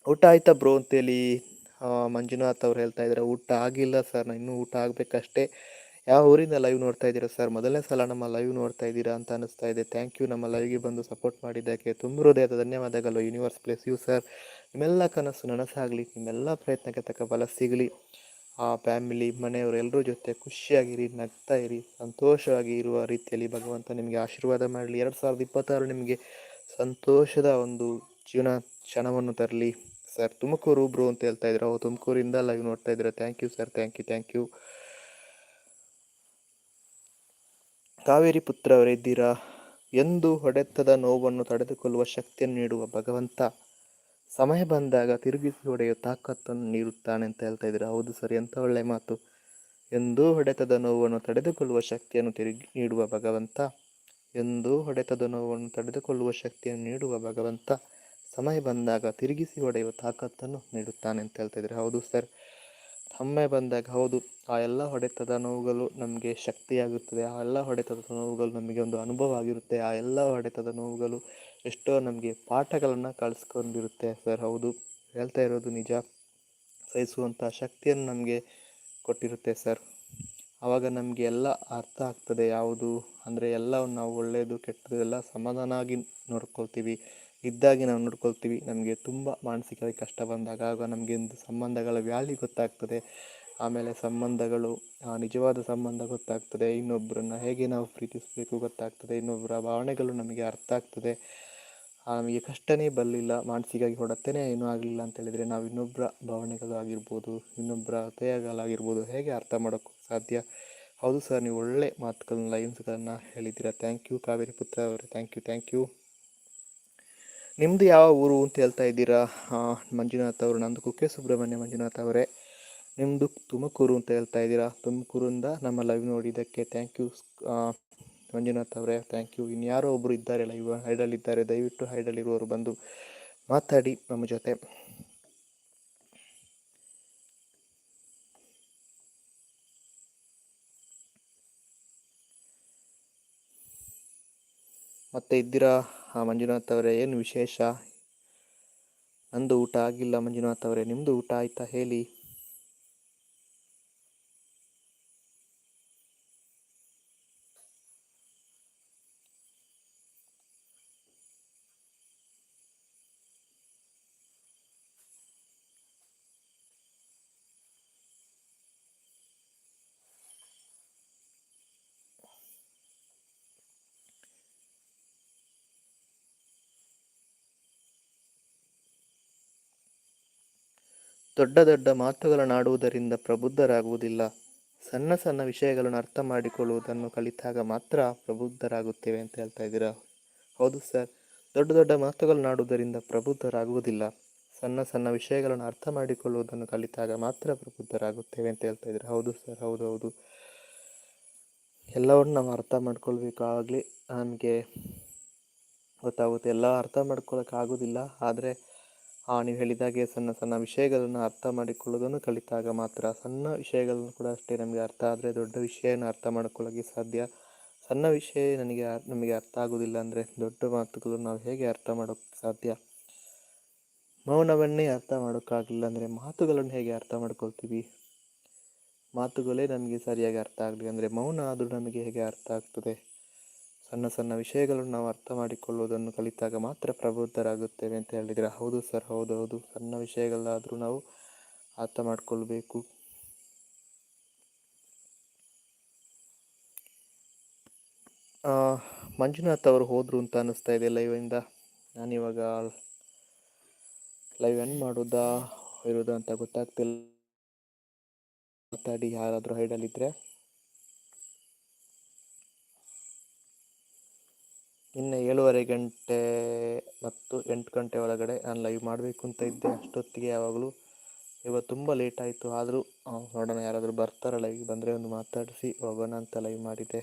ಊಟ ಆಯ್ತಾ ಬ್ರೋ ಅಂತೇಳಿ ಮಂಜುನಾಥ್ ಅವ್ರು ಹೇಳ್ತಾ ಇದ್ದಾರೆ. ಊಟ ಆಗಿಲ್ಲ ಸರ್ ನಾನು ಇನ್ನೂ ಊಟ ಆಗಬೇಕಷ್ಟೇ. ಯಾವ ಊರಿಂದ ಲೈವ್ ನೋಡ್ತಾ ಇದ್ದೀರಾ ಸರ್ ಮೊದಲನೇ ಸಲ ನಮ್ಮ ಲೈವ್ ನೋಡ್ತಾ ಇದ್ದೀರಾ ಅಂತ ಅನಿಸ್ತಾ ಇದೆ. ಥ್ಯಾಂಕ್ ಯು ನಮ್ಮ ಲೈವ್ಗೆ ಬಂದು ಸಪೋರ್ಟ್ ಮಾಡಿದ್ದಕ್ಕೆ. ತುಂಬ ಹೃದಯದ ಧನ್ಯವಾದಗಳು ಯೂನಿವರ್ಸ್ ಪ್ಲೇಸ್ ಯು ಸರ್ ನಿಮ್ಮೆಲ್ಲ ಕನಸು ನನಸಾಗಲಿ, ನಿಮ್ಮೆಲ್ಲ ಪ್ರಯತ್ನಕ್ಕೆ ತಕ್ಕ ಬಲ ಸಿಗಲಿ. ಆ ಫ್ಯಾಮಿಲಿ ಮನೆಯವರು ಎಲ್ಲರ ಜೊತೆ ಖುಷಿಯಾಗಿರಿ ನಗ್ತಾ ಇರಿ, ಸಂತೋಷವಾಗಿ ಇರುವ ರೀತಿಯಲ್ಲಿ ಭಗವಂತ ನಿಮಗೆ ಆಶೀರ್ವಾದ ಮಾಡಲಿ. ಎರಡು ಸಾವಿರದ ಇಪ್ಪತ್ತಾರು ನಿಮಗೆ ಸಂತೋಷದ ಒಂದು ಜೀವನ ಕ್ಷಣವನ್ನು ತರಲಿ. ಸರ್ ತುಮಕೂರು ಬ್ರೋ ಅಂತ ಹೇಳ್ತಾ ಇದ್ರು. ಅವ್ರು ತುಮಕೂರಿಂದ ಲೈವ್ ನೋಡ್ತಾ ಇದ್ದೀರಾ thank you sir thank you thank you Kaveri Putra ಅವರಿದ್ದೀರಾ ಎಂದು ಹೊಡೆತದ ನೋವನ್ನು ತಡೆದುಕೊಳ್ಳುವ ಶಕ್ತಿಯನ್ನು ನೀಡುವ ಭಗವಂತ ಸಮಯ ಬಂದಾಗ ತಿರುಗಿಸಿ ಹೊಡೆಯುವ ತಾಕತ್ತನ್ನು ನೀಡುತ್ತಾನೆ ಅಂತ ಹೇಳ್ತಾ ಇದ್ದೀರಾ? ಹೌದು ಸರಿ, ಎಂಥ ಒಳ್ಳೆ ಮಾತು. ಎಂದೂ ಹೊಡೆತದ ನೋವನ್ನು ತಡೆದುಕೊಳ್ಳುವ ಶಕ್ತಿಯನ್ನು ತಿರುಗಿ ನೀಡುವ ಭಗವಂತ, ಎಂದು ಹೊಡೆತದ ನೋವನ್ನು ತಡೆದುಕೊಳ್ಳುವ ಶಕ್ತಿಯನ್ನು ನೀಡುವ ಭಗವಂತ ಸಮಯ ಬಂದಾಗ ತಿರುಗಿಸಿ ಹೊಡೆಯುವ ತಾಕತ್ತನ್ನು ನೀಡುತ್ತಾನೆ ಅಂತ ಹೇಳ್ತಾ ಇದ್ದಾರೆ? ಹೌದು ಸರ್. ಸಮಯ ಬಂದಾಗ ಹೌದು, ಆ ಎಲ್ಲ ಹೊಡೆತದ ನೋವುಗಳು ನಮಗೆ ಶಕ್ತಿಯಾಗುತ್ತದೆ ಆ ಎಲ್ಲ ಹೊಡೆತದ ನೋವುಗಳು ನಮಗೆ ಒಂದು ಅನುಭವ ಆಗಿರುತ್ತೆ. ಆ ಎಲ್ಲ ಹೊಡೆತದ ನೋವುಗಳು ಎಷ್ಟೋ ನಮಗೆ ಪಾಠಗಳನ್ನು ಕಳಿಸ್ಕೊಂಡಿರುತ್ತೆ ಸರ್. ಹೌದು, ಹೇಳ್ತಾ ಇರೋದು ನಿಜ. ಸಹಿಸುವಂಥ ಶಕ್ತಿಯನ್ನು ನಮಗೆ ಕೊಟ್ಟಿರುತ್ತೆ ಸರ್. ಆವಾಗ ನಮಗೆ ಎಲ್ಲ ಅರ್ಥ ಆಗ್ತದೆ. ಯಾವುದು ಅಂದರೆ ಎಲ್ಲವನ್ನು ನಾವು ಒಳ್ಳೆಯದು ಕೆಟ್ಟದ್ದು ಎಲ್ಲ ಸಮಾಧಾನ ಆಗಿ ನೋಡ್ಕೊಳ್ತೀವಿ. ಇದ್ದಾಗಿ ನಾವು ನೋಡ್ಕೊಳ್ತೀವಿ. ನಮಗೆ ತುಂಬ ಮಾನಸಿಕವಾಗಿ ಕಷ್ಟ ಬಂದಾಗ ಆಗ ನಮಗೆ ಒಂದು ಸಂಬಂಧಗಳ ವ್ಯಾಲ್ಯೂ ಗೊತ್ತಾಗ್ತದೆ. ಆಮೇಲೆ ಸಂಬಂಧಗಳು ನಿಜವಾದ ಸಂಬಂಧ ಗೊತ್ತಾಗ್ತದೆ. ಇನ್ನೊಬ್ಬರನ್ನ ಹೇಗೆ ನಾವು ಪ್ರೀತಿಸಬೇಕು ಗೊತ್ತಾಗ್ತದೆ. ಇನ್ನೊಬ್ಬರ ಭಾವನೆಗಳು ನಮಗೆ ಅರ್ಥ ಆಗ್ತದೆ. ನಮಗೆ ಕಷ್ಟನೇ ಬರಲಿಲ್ಲ, ಮಾನಸಿಕವಾಗಿ ಹೊಡೆತನೇ ಏನೂ ಆಗಲಿಲ್ಲ ಅಂತ ಹೇಳಿದರೆ ನಾವು ಇನ್ನೊಬ್ಬರ ಭಾವನೆಗಳು ಆಗಿರ್ಬೋದು ಇನ್ನೊಬ್ಬರ ಹೃದಯಗಳಾಗಿರ್ಬೋದು ಹೇಗೆ ಅರ್ಥ ಮಾಡೋಕ್ಕೂ ಸಾಧ್ಯ? ಹೌದು ಸರ್, ನೀವು ಒಳ್ಳೆ ಮಾತುಗಳನ್ನ ಲೈನ್ಸ್ಗಳನ್ನು ಹೇಳಿದ್ದೀರಾ. Thank you. ಕಾವೇರಿ ಪುತ್ರ ಅವರೇ, ಥ್ಯಾಂಕ್ ಯು ಥ್ಯಾಂಕ್ ಯು. ನಿಮ್ಮದು ಯಾವ ಊರು ಅಂತ ಹೇಳ್ತಾ ಇದ್ದೀರಾ? ಮಂಜುನಾಥ್ ಅವರು, ನಂದು ಕುಕ್ಕೆ ಸುಬ್ರಹ್ಮಣ್ಯ ಮಂಜುನಾಥ್ ಅವರೇ. ನಿಮ್ಮದು ತುಮಕೂರು ಅಂತ ಹೇಳ್ತಾ ಇದ್ದೀರಾ? ತುಮಕೂರಿಂದ ನಮ್ಮ ಲೈವ್ ನೋಡಿದ್ದಕ್ಕೆ ಥ್ಯಾಂಕ್ ಯು ಮಂಜುನಾಥ್ ಅವರೇ ಥ್ಯಾಂಕ್ ಯು ಇನ್ಯಾರೋ ಒಬ್ಬರು ಇದ್ದಾರೆ ಲೈವ್ ಹೈಡಲ್ಲಿದ್ದಾರೆ ದಯವಿಟ್ಟು ಹೈಡಲ್ಲಿರುವವರು ಬಂದು ಮಾತಾಡಿ ನಮ್ಮ ಜೊತೆ. ಮತ್ತೆ ಇದ್ದೀರಾ? ಆ, ಮಂಜುನಾಥ್ ಅವರೇ ಏನು ವಿಶೇಷ? ನಂದು ಊಟ ಆಗಿಲ್ಲ ಮಂಜುನಾಥ್ ಅವರೇ ನಿಮ್ಮದು ಊಟ ಆಯಿತಾ ಹೇಳಿ? ದೊಡ್ಡ ದೊಡ್ಡ ಮಾತುಗಳನ್ನಾಡುವುದರಿಂದ ಪ್ರಬುದ್ಧರಾಗುವುದಿಲ್ಲ. ಸಣ್ಣ ಸಣ್ಣ ವಿಷಯಗಳನ್ನು ಅರ್ಥ ಮಾಡಿಕೊಳ್ಳುವುದನ್ನು ಕಲಿತಾಗ ಮಾತ್ರ ಪ್ರಬುದ್ಧರಾಗುತ್ತೇವೆ ಅಂತ ಹೇಳ್ತಾ ಇದ್ದೀರಾ? ಹೌದು ಸರ್. ದೊಡ್ಡ ದೊಡ್ಡ ಮಾತುಗಳನ್ನಾಡುವುದರಿಂದ ಪ್ರಬುದ್ಧರಾಗುವುದಿಲ್ಲ. ಸಣ್ಣ ಸಣ್ಣ ವಿಷಯಗಳನ್ನು ಅರ್ಥ ಮಾಡಿಕೊಳ್ಳುವುದನ್ನು ಕಲಿತಾಗ ಮಾತ್ರ ಪ್ರಬುದ್ಧರಾಗುತ್ತೇವೆ ಅಂತ ಹೇಳ್ತಾ ಇದ್ದೀರಾ? ಹೌದು ಸರ್, ಹೌದು ಹೌದು. ಎಲ್ಲವನ್ನು ನಾವು ಅರ್ಥ ಮಾಡ್ಕೊಳ್ಬೇಕಾಗಲಿ. ನಮಗೆ ಗೊತ್ತಾಗುತ್ತೆ, ಎಲ್ಲ ಅರ್ಥ ಮಾಡ್ಕೊಳ್ಳೋಕ್ಕಾಗೋದಿಲ್ಲ ಆದರೆ ಆ, ನೀವು ಹೇಳಿದಾಗೆ ಸಣ್ಣ ಸಣ್ಣ ವಿಷಯಗಳನ್ನು ಅರ್ಥ ಮಾಡಿಕೊಳ್ಳೋದನ್ನು ಕಲಿತಾಗ ಮಾತ್ರ. ಸಣ್ಣ ವಿಷಯಗಳನ್ನು ಕೂಡ ಅಷ್ಟೇ ನಮಗೆ ಅರ್ಥ ಆದರೆ ದೊಡ್ಡ ವಿಷಯನ ಅರ್ಥ ಮಾಡಿಕೊಳ್ಳೋಕೆ ಸಾಧ್ಯ. ಸಣ್ಣ ವಿಷಯ ನನಗೆ ನಮಗೆ ಅರ್ಥ ಆಗೋದಿಲ್ಲ ಅಂದರೆ ದೊಡ್ಡ ಮಾತುಗಳು ನಾವು ಹೇಗೆ ಅರ್ಥ ಮಾಡೋಕ್ಕೆ ಸಾಧ್ಯ? ಮೌನವನ್ನೇ ಅರ್ಥ ಮಾಡೋಕ್ಕಾಗಲಿಲ್ಲ ಅಂದರೆ ಮಾತುಗಳನ್ನು ಹೇಗೆ ಅರ್ಥ ಮಾಡ್ಕೊಳ್ತೀವಿ? ಮಾತುಗಳೇ ನಮಗೆ ಸರಿಯಾಗಿ ಅರ್ಥ ಆಗಲಿ ಅಂದರೆ ಮೌನ ಆದರೂ ನಮಗೆ ಹೇಗೆ ಅರ್ಥ ಆಗ್ತದೆ? ಸಣ್ಣ ಸಣ್ಣ ವಿಷಯಗಳನ್ನು ನಾವು ಅರ್ಥ ಮಾಡಿಕೊಳ್ಳುವುದನ್ನು ಕಲಿತಾಗ ಮಾತ್ರ ಪ್ರಬುದ್ಧರಾಗುತ್ತೇವೆ ಅಂತ ಹೇಳಿದರೆ, ಹೌದು ಸರ್, ಹೌದು ಹೌದು. ಸಣ್ಣ ವಿಷಯಗಳಾದರೂ ನಾವು ಅರ್ಥ ಮಾಡಿಕೊಳ್ಬೇಕು. ಮಂಜುನಾಥ್ ಅವರು ಹೋದರು ಅಂತ ಅನ್ನಿಸ್ತಾ ಇದೆ ಲೈವಿಂದ ನಾನಿವಾಗ ಲೈವ್ ಎಂಡ್ ಮಾಡೋದಾ, ಇರೋದಾ ಅಂತ ಗೊತ್ತಾಗ್ತಿಲ್ಲ. ಮಾತಾಡಿ ಯಾರಾದರೂ ಹೈಡಲ್ಲಿದ್ದರೆ ಇನ್ನು ಏಳುವರೆ ಗಂಟೆ ಮತ್ತು ಎಂಟು ಗಂಟೆ ಒಳಗಡೆ ನಾನು ಲೈವ್ ಮಾಡಬೇಕು ಅಂತ ಇದ್ದೆ ಅಷ್ಟೊತ್ತಿಗೆ ಯಾವಾಗಲೂ. ಇವತ್ತು ತುಂಬ ಲೇಟ್ ಆಯಿತು. ಆದರೂ ನೋಡೋಣ ಯಾರಾದರೂ ಬರ್ತಾರ ಲೈವ್ ಬಂದರೆ ಒಂದು ಮಾತಾಡಿಸಿ ಹೋಗೋಣ ಅಂತ ಲೈವ್ ಮಾಡಿದ್ದೆ.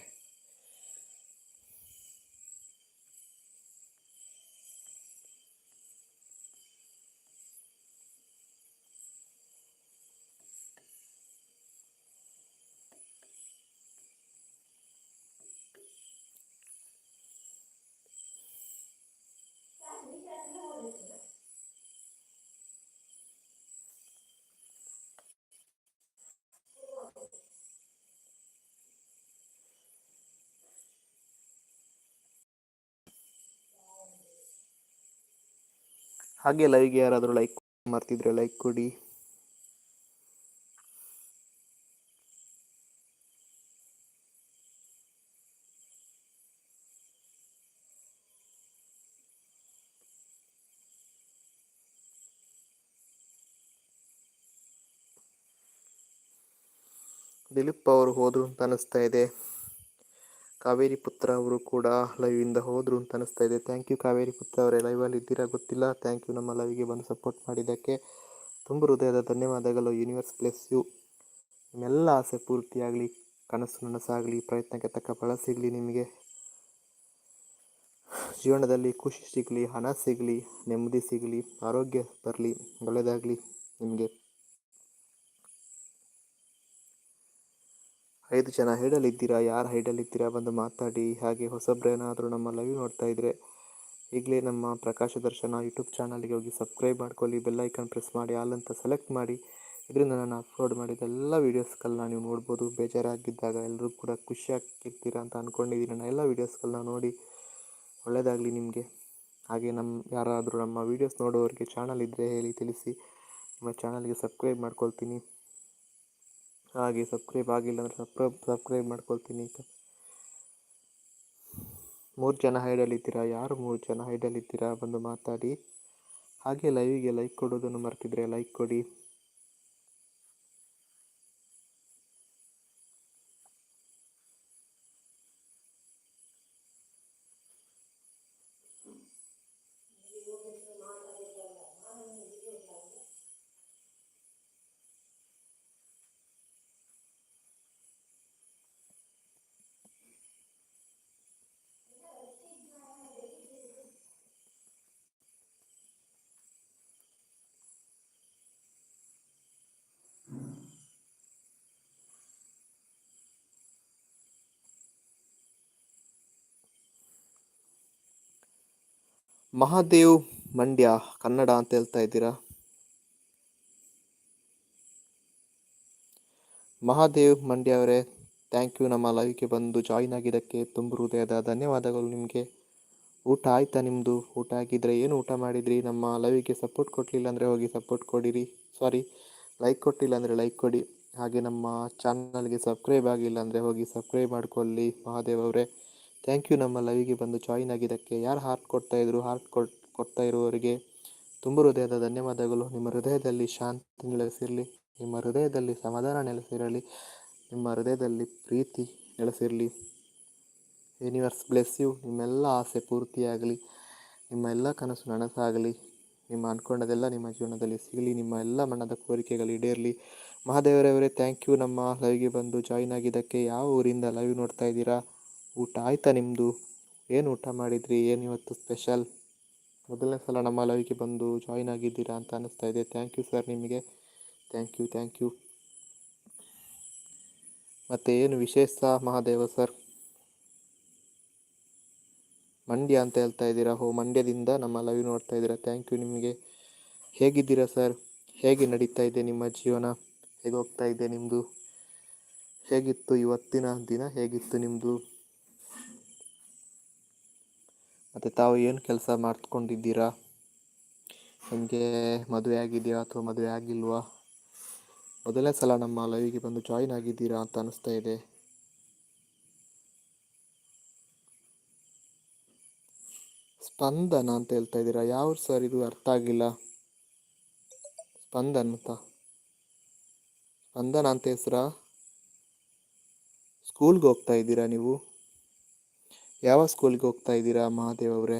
ಹಾಗೆ ಲೈವ್ಗೆ ಯಾರಾದರೂ ಲೈಕ್ ಮಾಡ್ತಿದ್ರೆ ಲೈಕ್ ಕೊಡಿ. ದಿಲೀಪ್ ಅವರು ಹೋದ್ರು ಅಂತ ಅನಿಸ್ತಾ ಇದೆ. ಕಾವೇರಿ ಪುತ್ರ ಅವರು ಕೂಡ ಲೈವ್ ಇಂದ ಹೋದ್ರು ಅಂತ ಅನಿಸ್ತಾ ಇದೆ. ಥ್ಯಾಂಕ್ ಯು ಕಾವೇರಿ ಪುತ್ರ ಅವರೇ ಲೈವಲ್ಲಿ ಇದ್ದೀರಾ ಗೊತ್ತಿಲ್ಲ. ಥ್ಯಾಂಕ್ ಯು ನಮ್ಮ ಲೈವ್ಗೆ ಬಂದು ಸಪೋರ್ಟ್ ಮಾಡಿದ್ದಕ್ಕೆ ತುಂಬ ಹೃದಯದ ಧನ್ಯವಾದಗಳು. ಯೂನಿವರ್ಸ್ ಪ್ಲಸ್ ಯು ನಿಮ್ಮೆಲ್ಲ ಆಸೆ ಪೂರ್ತಿಯಾಗಲಿ ಕನಸು ನನಸಾಗಲಿ, ಪ್ರಯತ್ನಕ್ಕೆ ತಕ್ಕ ಫಲ ಸಿಗಲಿ ನಿಮಗೆ. ಜೀವನದಲ್ಲಿ ಖುಷಿ ಸಿಗಲಿ, ಹಣ ಸಿಗಲಿ, ನೆಮ್ಮದಿ ಸಿಗಲಿ, ಆರೋಗ್ಯ ಬರಲಿ, ಒಳ್ಳೆಯದಾಗಲಿ ನಿಮಗೆ. ಐದು ಜನ ಹೈಡಲ್ಲಿದ್ದೀರಾ ಯಾರು ಹೈಡಲ್ಲಿದ್ದೀರಾ ಬಂದು ಮಾತಾಡಿ. ಹಾಗೆ ಹೊಸಬ್ರೇನಾದರೂ ನಮ್ಮ ಲೈವ್ ನೋಡ್ತಾ ಇದ್ದರೆ ಈಗಲೇ ನಮ್ಮ ಪ್ರಕಾಶ ದರ್ಶನ ಯೂಟ್ಯೂಬ್ ಚಾನಲ್ಗೆ ಹೋಗಿ ಸಬ್ಸ್ಕ್ರೈಬ್ ಮಾಡ್ಕೊಳ್ಳಿ. ಬೆಲ್ ಐಕಾನ್ ಪ್ರೆಸ್ ಮಾಡಿ ಆಲ್ ಅಂತ ಸೆಲೆಕ್ಟ್ ಮಾಡಿ. ಇದರಿಂದ ನಾನು ಅಪ್ಲೋಡ್ ಮಾಡಿದ ಎಲ್ಲ ವೀಡಿಯೋಸ್ಗಳನ್ನ ನೀವು ನೋಡ್ಬೋದು. ಬೇಜಾರಾಗಿದ್ದಾಗ ಎಲ್ಲರೂ ಕೂಡ ಖುಷಿಯಾಗಿರ್ತೀರಾ ಅಂತ ಅಂದ್ಕೊಂಡಿದ್ದೀನಿ ನಾನು ಎಲ್ಲ ವೀಡಿಯೋಸ್ಗಳನ್ನ ನೋಡಿ ಒಳ್ಳೆಯದಾಗಲಿ ನಿಮಗೆ. ಹಾಗೆ ನಮ್ಮ ಯಾರಾದರೂ ನಮ್ಮ ವೀಡಿಯೋಸ್ ನೋಡೋರಿಗೆ ಚಾನಲ್ ಇದ್ದರೆ ಹೇಳಿ ತಿಳಿಸಿ. ನಿಮ್ಮ ಚಾನಲ್ಗೆ ಸಬ್ಸ್ಕ್ರೈಬ್ ಮಾಡ್ಕೊಳ್ತೀನಿ. ಹಾಗೆ ಸಬ್ಸ್ಕ್ರೈಬ್ ಆಗಿಲ್ಲ ಅಂದರೆ ಸಬ್ಸ್ಕ್ರೈಬ್ ಸಬ್ಸ್ಕ್ರೈಬ್ ಮಾಡ್ಕೊಳ್ತೀನಿ ಮೂರು ಜನ ಹೈಡಲ್ಲಿದ್ದೀರಾ ಯಾರು ಮೂರು ಜನ ಹೈಡಲ್ಲಿದ್ದೀರಾ ಬಂದು ಮಾತಾಡಿ. ಹಾಗೆ ಲೈವಿಗೆ ಲೈಕ್ ಕೊಡೋದನ್ನು ಮರ್ತಿದ್ರೆ ಲೈಕ್ ಕೊಡಿ. ಮಹಾದೇವ್ ಮಂಡ್ಯ, ಕನ್ನಡ ಅಂತ ಹೇಳ್ತಾ ಇದ್ದೀರಾ? ಮಹಾದೇವ್ ಮಂಡ್ಯ ಅವರೇ ಥ್ಯಾಂಕ್ ಯು ನಮ್ಮ ಲೈವ್ಗೆ ಬಂದು ಜಾಯಿನ್ ಆಗಿದ್ದಕ್ಕೆ ತುಂಬ ಹೃದಯದ ಧನ್ಯವಾದಗಳು ನಿಮಗೆ. ಊಟ ಆಯ್ತಾ ನಿಮ್ಮದು ಊಟ ಆಗಿದ್ರೆ ಏನು ಊಟ ಮಾಡಿದ್ರಿ? ನಮ್ಮ ಲೈವಿಗೆ ಸಪೋರ್ಟ್ ಕೊಡಲಿಲ್ಲ ಅಂದರೆ ಹೋಗಿ ಸಪೋರ್ಟ್ ಕೊಡಿರಿ. ಸಾರಿ ಲೈಕ್ ಕೊಟ್ಟಿಲ್ಲ ಅಂದರೆ ಲೈಕ್ ಕೊಡಿ. ಹಾಗೆ ನಮ್ಮ ಚಾನಲ್ಗೆ ಸಬ್ಸ್ಕ್ರೈಬ್ ಆಗಿಲ್ಲ ಅಂದರೆ ಹೋಗಿ ಸಬ್ಸ್ಕ್ರೈಬ್ ಮಾಡ್ಕೊಳ್ಳಿ ಮಹಾದೇವ್ ಅವರೇ. ಥ್ಯಾಂಕ್ ಯು ನಮ್ಮ ಲೈವಿಗೆ ಬಂದು ಜಾಯಿನ್ ಆಗಿದ್ದಕ್ಕೆ. ಯಾರು ಹಾರ್ಟ್ ಕೊಡ್ತಾ ಇದ್ರು ಹಾರ್ಟ್ ಕೊಟ್ ಕೊಡ್ತಾ ಇರುವವರಿಗೆ ತುಂಬ ಹೃದಯದ ಧನ್ಯವಾದಗಳು. ನಿಮ್ಮ ಹೃದಯದಲ್ಲಿ ಶಾಂತಿ ನೆಲೆಸಿರಲಿ, ನಿಮ್ಮ ಹೃದಯದಲ್ಲಿ ಸಮಾಧಾನ ನೆಲೆಸಿರಲಿ, ನಿಮ್ಮ ಹೃದಯದಲ್ಲಿ ಪ್ರೀತಿ ನೆಲೆಸಿರಲಿ. ಯೂನಿವರ್ಸ್ ಬ್ಲೆಸ್ ಯು ನಿಮ್ಮೆಲ್ಲ ಆಸೆ ಪೂರ್ತಿಯಾಗಲಿ, ನಿಮ್ಮ ಎಲ್ಲ ಕನಸು ನನಸಾಗಲಿ, ನಿಮ್ಮ ಅಂದ್ಕೊಂಡದೆಲ್ಲ ನಿಮ್ಮ ಜೀವನದಲ್ಲಿ ಸಿಗಲಿ, ನಿಮ್ಮ ಎಲ್ಲ ಮನದ ಕೋರಿಕೆಗಳು ಈಡೇರಲಿ. ಮಹಾದೇವರವರೇ ಥ್ಯಾಂಕ್ ಯು. ನಮ್ಮ ಲೈವ್ಗೆ ಬಂದು ಜಾಯಿನ್ ಆಗಿದ್ದಕ್ಕೆ ಯಾವ ಊರಿಂದ ಲೈವ್ ನೋಡ್ತಾ ಇದ್ದೀರಾ? ಊಟ ಆಯ್ತಾ ನಿಮ್ಮದು ಏನು ಊಟ ಮಾಡಿದ್ರಿ? ಏನು ಇವತ್ತು ಸ್ಪೆಷಲ್ ಮೊದಲನೇ ಸಲ ನಮ್ಮ ಲೈವ್ಗೆ ಬಂದು ಜಾಯಿನ್ ಆಗಿದ್ದೀರಾ ಅಂತ ಅನ್ನಿಸ್ತಾ ಇದೆ. ಥ್ಯಾಂಕ್ ಯು ಸರ್ ನಿಮಗೆ. ಥ್ಯಾಂಕ್ ಯು ಥ್ಯಾಂಕ್ ಯು ಮತ್ತು ಏನು ವಿಶೇಷ ಮಹಾದೇವ ಸರ್ ಮಂಡ್ಯ ಅಂತ ಹೇಳ್ತಾ ಇದ್ದೀರಾ? ಹೋ ಮಂಡ್ಯದಿಂದ ನಮ್ಮ ಲೈವ್ ನೋಡ್ತಾ ಇದ್ದೀರಾ. ಥ್ಯಾಂಕ್ ಯು ನಿಮಗೆ. ಹೇಗಿದ್ದೀರಾ ಸರ್ ಹೇಗೆ ನಡೀತಾ ಇದೆ ನಿಮ್ಮ ಜೀವನ? ಹೇಗೆ ಹೋಗ್ತಾ ಇದೆ ನಿಮ್ಮದು ಹೇಗಿತ್ತು ಇವತ್ತಿನ ದಿನ? ಹೇಗಿತ್ತು ನಿಮ್ಮದು ಮತ್ತು ತಾವು ಏನು ಕೆಲಸ ಮಾಡ್ಕೊಂಡಿದ್ದೀರಾ ನಿಮಗೆ ಮದುವೆ ಆಗಿದೆಯಾ ಅಥವಾ ಮದುವೆ ಆಗಿಲ್ವಾ? ಮೊದಲನೇ ಸಲ ನಮ್ಮ ಲೈವಿಗೆ ಬಂದು ಜಾಯಿನ್ ಆಗಿದ್ದೀರಾ ಅಂತ ಅನಿಸ್ತಾ ಇದೆ. ಸ್ಪಂದನ ಅಂತ ಹೇಳ್ತಾ ಇದ್ದೀರಾ? ಯಾವ ಸರ್ ಇದು ಅರ್ಥ ಆಗಿಲ್ಲ. ಸ್ಪಂದನ್ ಅಂತ. ಸ್ಪಂದನ ಅಂತ ಹೆಸರಾ? ಸ್ಕೂಲ್ಗೆ ಹೋಗ್ತಾ ಇದ್ದೀರಾ ನೀವು? ಯಾವ ಸ್ಕೂಲ್ಗೆ ಹೋಗ್ತಾ ಇದ್ದೀರಾ ಮಹಾದೇವ್ ಅವರೇ?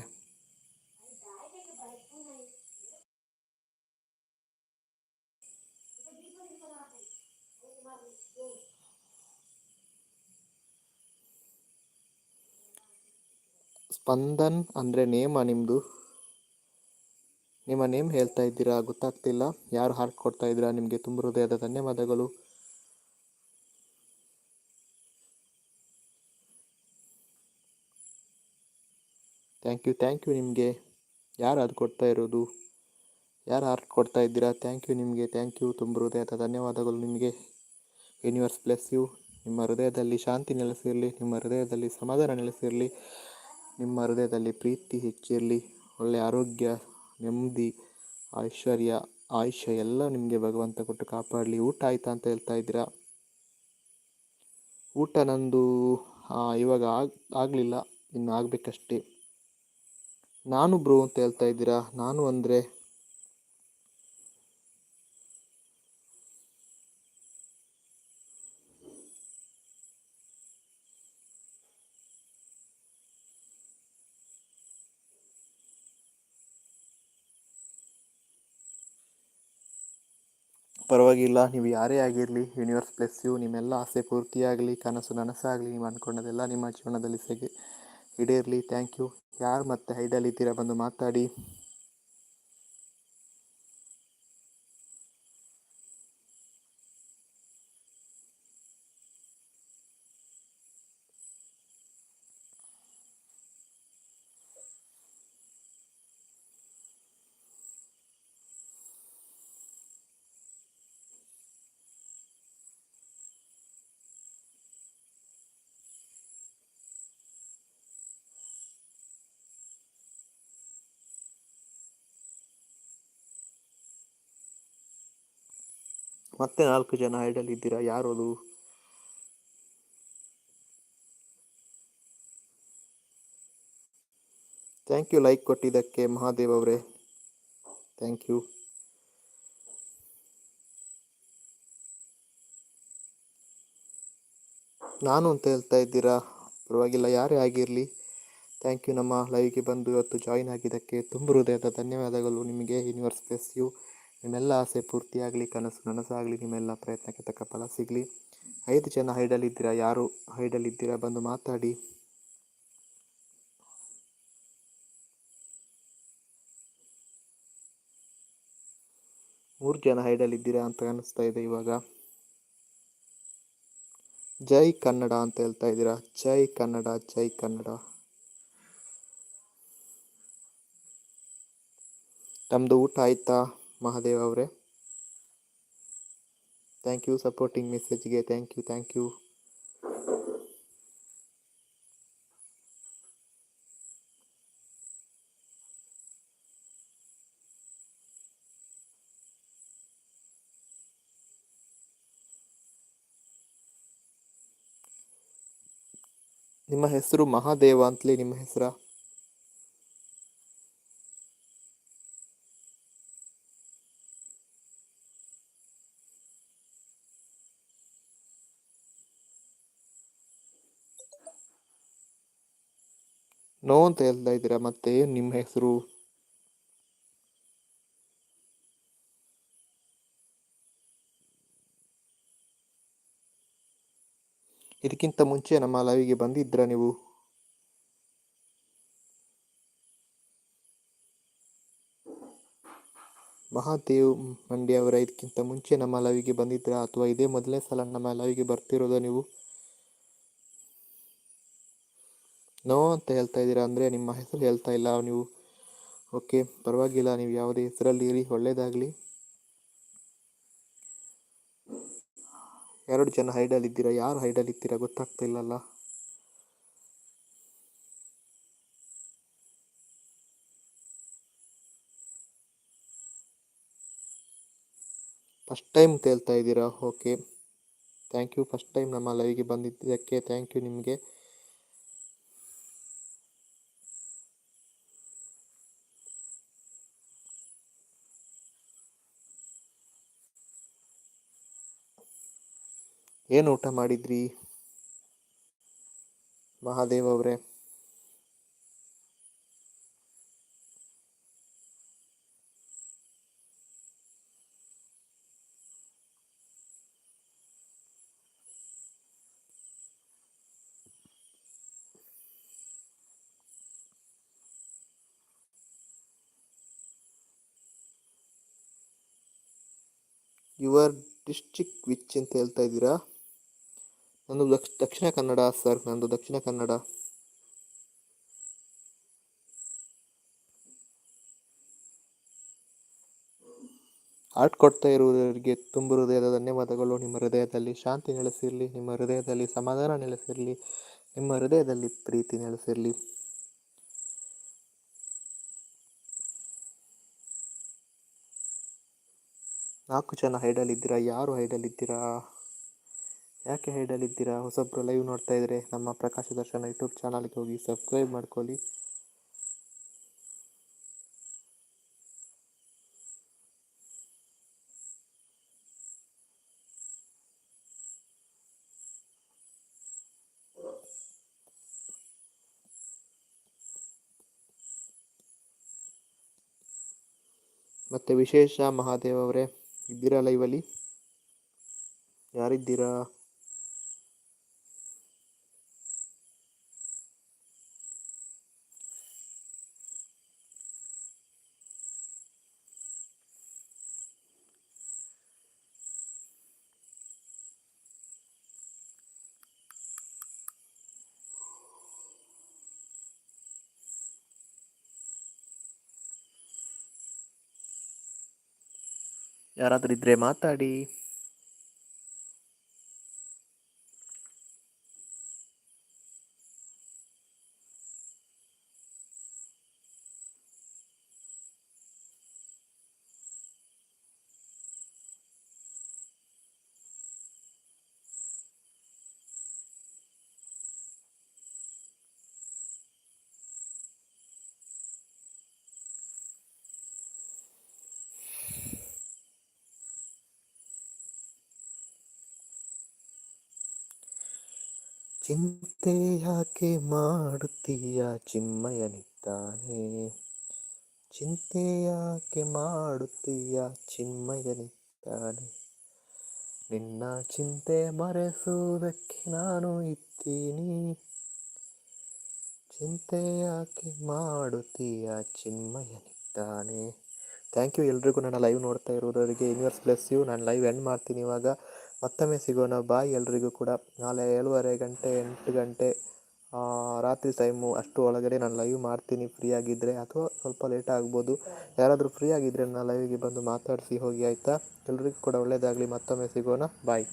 ಸ್ಪಂದನ್ ಅಂದರೆ ನೇಮ ನಿಮ್ಮದು ನಿಮ್ಮ ನೇಮ್ ಹೇಳ್ತಾ ಇದ್ದೀರಾ ಗೊತ್ತಾಗ್ತಿಲ್ಲ. ಯಾರು ಹಾರ್ಟ್ ಕೊಡ್ತಾ ಇದ್ದೀರಾ? ನಿಮಗೆ ತುಂಬ ಹೃದಯದ ಧನ್ಯವಾದಗಳು. ಥ್ಯಾಂಕ್ ಯು ಥ್ಯಾಂಕ್ ಯು ನಿಮಗೆ. ಯಾರು ಅದು ಕೊಡ್ತಾ ಇರೋದು? ಯಾರು ಆರ್ಟ್ ಕೊಡ್ತಾ ಇದ್ದೀರಾ? ಥ್ಯಾಂಕ್ ಯು ನಿಮಗೆ ಥ್ಯಾಂಕ್ ಯು ತುಂಬ ಹೃದಯದ ಧನ್ಯವಾದಗಳು ನಿಮಗೆ. ಯೂನಿವರ್ಸ್ ಪ್ಲಸ್ ಯು ನಿಮ್ಮ ಹೃದಯದಲ್ಲಿ ಶಾಂತಿ ನೆಲೆಸಿರಲಿ, ನಿಮ್ಮ ಹೃದಯದಲ್ಲಿ ಸಮಾಧಾನ ನೆಲೆಸಿರಲಿ, ನಿಮ್ಮ ಹೃದಯದಲ್ಲಿ ಪ್ರೀತಿ ಹೆಚ್ಚಿರಲಿ ಒಳ್ಳೆಯ ಆರೋಗ್ಯ, ನೆಮ್ಮದಿ, ಐಶ್ವರ್ಯ, ಆಯುಷ್ಯ ಎಲ್ಲ ನಿಮಗೆ ಭಗವಂತ ಕೊಟ್ಟು ಕಾಪಾಡಲಿ. ಊಟ ಆಯ್ತಾ ಅಂತ ಹೇಳ್ತಾ ಇದ್ದೀರಾ? ಊಟ ನಂದು ಇವಾಗ ಆಗ, ಆಗಲಿಲ್ಲ, ಇನ್ನು ಆಗಬೇಕಷ್ಟೇ. ನಾನು ಬ್ರೋ ಅಂತ ಹೇಳ್ತಾ ಇದ್ದೀರಾ? ನಾನು ಅಂದರೆ ಪರವಾಗಿಲ್ಲ, ನೀವು ಯಾರೇ ಆಗಿರಲಿ ಯೂನಿವರ್ಸ್ ಪ್ಲಸ್ ಯು ನಿಮ್ಮೆಲ್ಲ ಆಸೆ ಪೂರ್ತಿಯಾಗಲಿ, ಕನಸು ನನಸಾಗಲಿ, ನೀವು ಅಂದ್ಕೊಂಡದೆಲ್ಲ ನಿಮ್ಮ ಜೀವನದಲ್ಲಿ ಸಿಗಿ. ಈಡೇರಲಿ ಥ್ಯಾಂಕ್ ಯು. ಯಾರು ಮತ್ತೆ ಹೈಡಲ್ಲಿದ್ದೀರಾ ಬಂದು ಮಾತಾಡಿ. ಮತ್ತೆ ನಾಲ್ಕು ಜನ ಹೈಡಲ್ಲಿದ್ದೀರಾ ಯಾರು ಅದು ಥ್ಯಾಂಕ್ ಯು ಲೈಕ್ ಕೊಟ್ಟಿದ್ದಕ್ಕೆ ಮಹಾದೇವ್ ಅವರೇ. ಥ್ಯಾಂಕ್ ಯು ನಾನು ಅಂತ ಹೇಳ್ತಾ ಇದ್ದೀರಾ? ಪರವಾಗಿಲ್ಲ, ಯಾರೇ ಆಗಿರಲಿ. ಥ್ಯಾಂಕ್ ಯು ನಮ್ಮ ಲೈವ್ಗೆ ಬಂದು ಇವತ್ತು ಜಾಯಿನ್ ಆಗಿದ್ದಕ್ಕೆ ತುಂಬ ಹೃದಯದ ಧನ್ಯವಾದಗಳು ನಿಮಗೆ. ಯೂನಿವರ್ಸ್ ಯು ನಿಮ್ಮೆಲ್ಲ ಆಸೆ ಪೂರ್ತಿಯಾಗಲಿ ಕನಸು ನನಸಾಗಲಿ, ನಿಮ್ಮೆಲ್ಲ ಪ್ರಯತ್ನಕ್ಕೆ ತಕ್ಕ ಫಲ ಸಿಗಲಿ. ಐದು ಜನ ಹೈಡಲ್ಲಿದ್ದೀರಾ? ಯಾರು ಹೈಡಲ್ಲಿದ್ದೀರಾ? ಬಂದು ಮಾತಾಡಿ. ಮೂರು ಜನ ಹೈಡಲ್ಲಿದ್ದೀರಾ ಅಂತ ಅನಿಸ್ತಾ ಇದೆ ಇವಾಗ. ಜೈ ಕನ್ನಡ ಅಂತ ಹೇಳ್ತಾ ಇದ್ದೀರಾ? ಜೈ ಕನ್ನಡ ಜೈ ಕನ್ನಡ. ನಮ್ಮದು ಊಟ ಆಯ್ತಾ? ಮಹಾದೇವ್ ಅವರೇ ಥ್ಯಾಂಕ್ ಯು ಸಪೋರ್ಟಿಂಗ್ ಮೆಸೇಜ್ಗೆ ಥ್ಯಾಂಕ್ ಯು ಥ್ಯಾಂಕ್ ಯು ನಿಮ್ಮ ಹೆಸರು ಮಹಾದೇವ ಅಂತಲೇ ನಿಮ್ಮ ಹೆಸರಾ ನೋ ಅಂತ ಹೇಳ್ತಾ ಇದ್ದೀರಾ? ಮತ್ತೆ ನಿಮ್ಮ ಹೆಸರು? ಇದಕ್ಕಿಂತ ಮುಂಚೆ ನಮ್ಮ ಲೈವಿಗೆ ಬಂದಿದ್ರಾ ನೀವು? ಮಹಾದೇವ್ ಮಂಡ್ಯ ಅವರ, ಇದಕ್ಕಿಂತ ಮುಂಚೆ ನಮ್ಮ ಲೈವಿಗೆ ಬಂದಿದ್ರಾ ಅಥವಾ ಇದೇ ಮೊದಲನೇ ಸಲ ನಮ್ಮ ಲೈವಿಗೆ ಬರ್ತಿರೋದ ನೀವು? ನೋ ಅಂತ ಹೇಳ್ತಾ ಇದ್ದೀರಾ ಅಂದರೆ ನಿಮ್ಮ ಹೆಸರು ಹೇಳ್ತಾ ಇಲ್ಲ, ನೀವು ಓಕೆ, ಪರವಾಗಿಲ್ಲ, ನೀವು ಯಾವುದೇ ಹೆಸರಲ್ಲಿ ಇರಿ ಒಳ್ಳೆಯದಾಗಲಿ ಎರಡು ಜನ ಹೈಡಲ್ಲಿದ್ದೀರಾ ಯಾರು ಹೈಡಲ್ಲಿದ್ದೀರಾ ಗೊತ್ತಾಗ್ತಾ ಇಲ್ಲಲ್ಲ. ಫಸ್ಟ್ ಟೈಮ್ ಅಂತ ಹೇಳ್ತಾ ಇದ್ದೀರಾ? Okay. Thank you first time ನಮ್ಮ ಲೈವ್ಗೆ ಬಂದಿದ್ದಕ್ಕೆ ಥ್ಯಾಂಕ್ ಯು ನಿಮಗೆ. ಏನು ಊಟ ಮಾಡಿದ್ರಿ? ಮಹಾದೇವ್ ಅವರೇ. ಯುವರ್ ಡಿಸ್ಟ್ರಿಕ್ಟ್ ವಿಚ್ ಅಂತ ಹೇಳ್ತಾ ಇದ್ದೀರಾ? ನಂದು ದಕ್ಷ, ದಕ್ಷಿಣ ಕನ್ನಡ ಸರ್, ನಂದು ದಕ್ಷಿಣ ಕನ್ನಡ. ಆರ್ಟ್ ಕೊಡ್ತಾ ಇರುವುದರಿಗೆ ತುಂಬ ಹೃದಯದ ಧನ್ಯವಾದಗಳು. ನಿಮ್ಮ ಹೃದಯದಲ್ಲಿ ಶಾಂತಿ ನೆಲೆಸಿರಲಿ, ನಿಮ್ಮ ಹೃದಯದಲ್ಲಿ ಸಮಾಧಾನ ನೆಲೆಸಿರಲಿ, ನಿಮ್ಮ ಹೃದಯದಲ್ಲಿ ಪ್ರೀತಿ ನೆಲೆಸಿರಲಿ. ನಾಲ್ಕು ಜನ ಹೈಡಲ್ಲಿದ್ದೀರಾ? ಯಾರು ಹೈಡಲ್ಲಿದ್ದೀರಾ? ಯಾಕೆ ಹೈಡಲ್ಲಿದ್ದೀರಾ ಹೊಸಬ್ರು ಲೈವ್ ನೋಡ್ತಾ ಇದ್ರೆ ನಮ್ಮ ಪ್ರಕಾಶ ದರ್ಶನ ಯೂಟ್ಯೂಬ್ ಚಾನಲ್ಗೆ ಹೋಗಿ ಸಬ್ಸ್ಕ್ರೈಬ್ ಮಾಡ್ಕೊಳ್ಳಿ. ಮತ್ತೆ ವಿಶೇಷ ಮಹಾದೇವ್ ಅವರೇ, ಇದ್ದೀರಾ ಲೈವಲ್ಲಿ ಯಾರಿದ್ದೀರಾ? ಯಾರಾದರೂ ಇದ್ದರೆ ಮಾತಾಡಿ. ಚಿಂತೆ ಯಾಕೆ ಮಾಡುತ್ತೀಯ ಚಿನ್ಮಯನಿದ್ದಾನೆ? ಚಿಂತೆ ಯಾಕೆ ಮಾಡುತ್ತೀಯ ಚಿನ್ಮಯನಿದ್ದಾನೆ? ನಿನ್ನ ಚಿಂತೆ ಮರೆಸುವುದಕ್ಕೆ ನಾನು ಇದ್ದೀನಿ. ಚಿಂತೆ ಯಾಕೆ ಮಾಡುತ್ತೀಯ ಚಿನ್ಮಯನಿದ್ದಾನೆ? ಥ್ಯಾಂಕ್ ಯು ಎಲ್ರಿಗೂ. ನನ್ನ ಲೈವ್ ನೋಡ್ತಾ ಇರೋದರಿಗೆ ಯೂನಿವರ್ಸ್ ಪ್ಲಸ್ ಯು ನಾನು ಲೈವ್ ಎಂಡ್ ಮಾಡ್ತೀನಿ ಇವಾಗ. ಮತ್ತೊಮ್ಮೆ ಸಿಗೋಣ. ಬಾಯ್ ಎಲ್ರಿಗೂ ಕೂಡ. ನಾಳೆ ಏಳುವರೆ ಗಂಟೆ, ಎಂಟು ಗಂಟೆ ರಾತ್ರಿ ಟೈಮು ಅಷ್ಟು ಒಳಗಡೆ ನಾನು ಲೈವ್ ಮಾಡ್ತೀನಿ. ಫ್ರೀ ಆಗಿದ್ದರೆ ಅಥವಾ ಸ್ವಲ್ಪ ಲೇಟ್ ಆಗ್ಬೋದು. ಯಾರಾದರೂ ಫ್ರೀ ಆಗಿದ್ದರೆ ನಾನು ಲೈವಿಗೆ ಬಂದು ಮಾತಾಡಿಸಿ ಹೋಗಿ, ಆಯಿತಾ? ಎಲ್ರಿಗೂ ಕೂಡ ಒಳ್ಳೆಯದಾಗಲಿ ಮತ್ತೊಮ್ಮೆ ಸಿಗೋಣ. ಬಾಯ್.